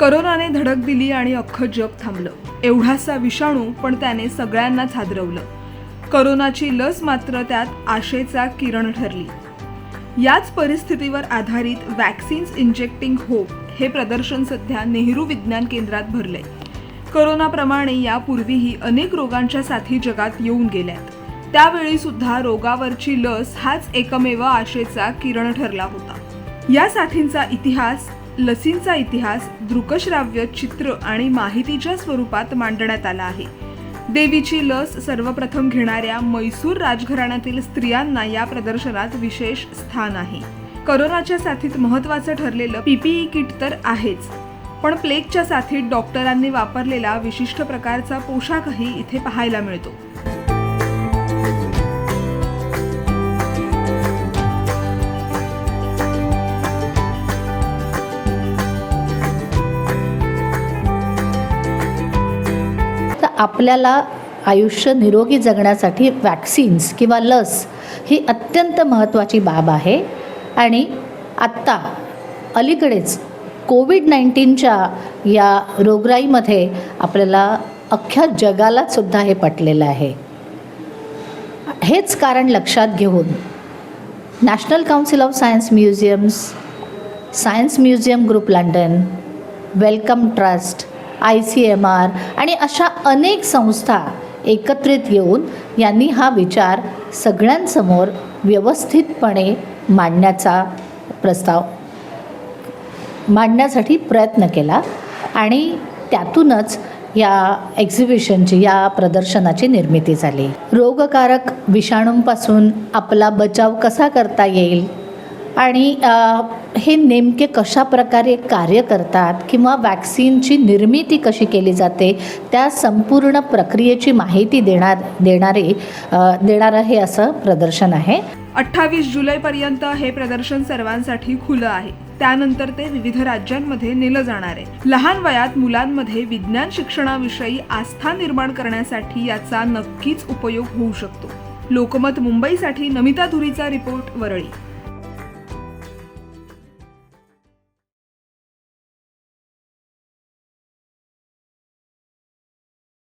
करोनाने धडक दिली आणि अख्खं जग थांबलं. एवढासा विषाणू पण त्याने सगळ्यांनाच हादरवलं. करोनाची लस मात्र त्यात आशेचा किरण ठरली. याच परिस्थितीवर आधारित वॅक्सिन्स इंजेक्टिंग होप हे प्रदर्शन सध्या नेहरू विज्ञान केंद्रात भरलंय. करोनाप्रमाणे यापूर्वीही अनेक रोगांच्या साथी जगात येऊन गेल्यात. त्यावेळी सुद्धा रोगावरची लस हाच एकमेव आशेचा किरण ठरला होता. या साथींचा इतिहास लसींचा इतिहास दृकश्राव्य चित्र आणि माहितीच्या स्वरूपात मांडण्यात आला आहे. देवीची लस सर्वप्रथम घेणाऱ्या मैसूर राजघराण्यातील स्त्रियांना या प्रदर्शनात विशेष स्थान आहे. करोनाच्या साथीत महत्वाचं ठरलेलं पीपीई किट तर आहेच पण प्लेगच्या साथीत डॉक्टरांनी वापरलेला विशिष्ट प्रकारचा पोशाखही इथे पाहायला मिळतो. आपल्याला आयुष्य निरोगी जगण्यासाठी वॅक्सिन्स किंवा लस ही अत्यंत महत्त्वाची बाब आहे. आणि आत्ता अलीकडेच कोविड नाईन्टीनच्या या रोगराईमध्ये आपल्याला अख्ख्या जगालाच सुद्धा हे पटलेलं आहे. हेच कारण लक्षात घेऊन national council of science museums science museum group London Wellcome trust I C M R आणि अशा अनेक संस्था एकत्रित येऊन यांनी हा विचार सगळ्यांसमोर व्यवस्थितपणे मांडण्याचा प्रस्ताव मांडण्यासाठी प्रयत्न केला आणि त्यातूनच या एक्झिबिशनची या प्रदर्शनाची निर्मिती झाली. रोगकारक विषाणूंपासून आपला बचाव कसा करता येईल? आणि हे नेमके कशा प्रकारे कार्य करतात किंवा वॅक्सिनची निर्मिती कशी केली जाते त्या संपूर्ण प्रक्रियेची माहिती देणार देणारे देणारं हे असं प्रदर्शन आहे. अठ्ठावीस जुलैपर्यंत हे प्रदर्शन सर्वांसाठी खुलं आहे. त्यानंतर ते विविध राज्यांमध्ये नेलं जाणार आहे. लहान वयात मुलांमध्ये विज्ञान शिक्षणाविषयी आस्था निर्माण करण्यासाठी याचा नक्कीच उपयोग होऊ शकतो. लोकमत मुंबईसाठी नमिता धुरीचा रिपोर्ट वरळी.